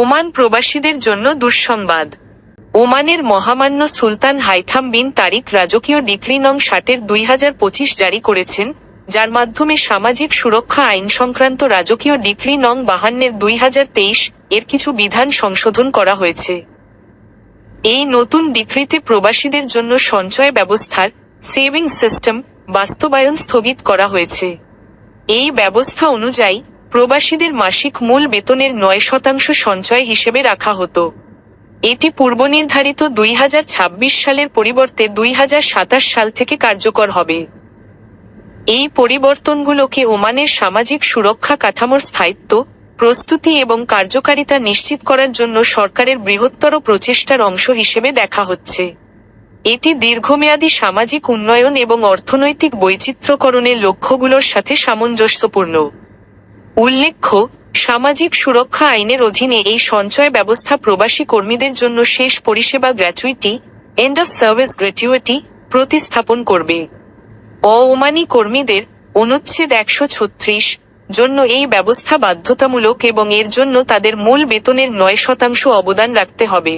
Oman প্রবাসীদের জন্য দুঃসংবাদ। ওমানের মহামান্য সুলতান হাইথাম বিন তারিক রাজকীয় ডিক্রি নং ষাটের দুই হাজার পঁচিশ জারি করেছেন, যার মাধ্যমে সামাজিক সুরক্ষা আইন সংক্রান্ত রাজকীয় ডিক্রি নং বাহান্নের দুই হাজার তেইশ এর কিছু বিধান সংশোধন করা হয়েছে। এই নতুন ডিক্রিতে প্রবাসীদের জন্য সঞ্চয় ব্যবস্থার সেভিং সিস্টেম বাস্তবায়ন স্থগিত করা হয়েছে। এই ব্যবস্থা অনুযায়ী প্রবাসীদের মাসিক মূল বেতনের নয় শতাংশ সঞ্চয় হিসেবে রাখা হতো। এটি পূর্বনির্ধারিত দুই হাজার ছাব্বিশ সালের পরিবর্তে দুই হাজার সাতাশ সাল থেকে কার্যকর হবে। এই পরিবর্তনগুলোকে ওমানের সামাজিক সুরক্ষা কাঠামোর স্থায়িত্ব, প্রস্তুতি এবং কার্যকারিতা নিশ্চিত করার জন্য সরকারের বৃহত্তর প্রচেষ্টার অংশ হিসেবে দেখা হচ্ছে। এটি দীর্ঘমেয়াদী সামাজিক উন্নয়ন এবং অর্থনৈতিক বৈচিত্র্যকরণের লক্ষ্যগুলোর সাথে সামঞ্জস্যপূর্ণ। উল্লেখ্য, সামাজিক সুরক্ষা আইনের অধীনে এই সঞ্চয় ব্যবস্থা প্রবাসী কর্মীদের জন্য শেষ পরিষেবা gratuity end of service gratuity প্রতিস্থাপন করবে। অওমানি কর্মীদের অনুচ্ছেদ একশো ছত্রিশ জন্য এই ব্যবস্থা বাধ্যতামূলক এবং এর জন্য তাদের মূল বেতনের নয় শতাংশ অবদান রাখতে হবে।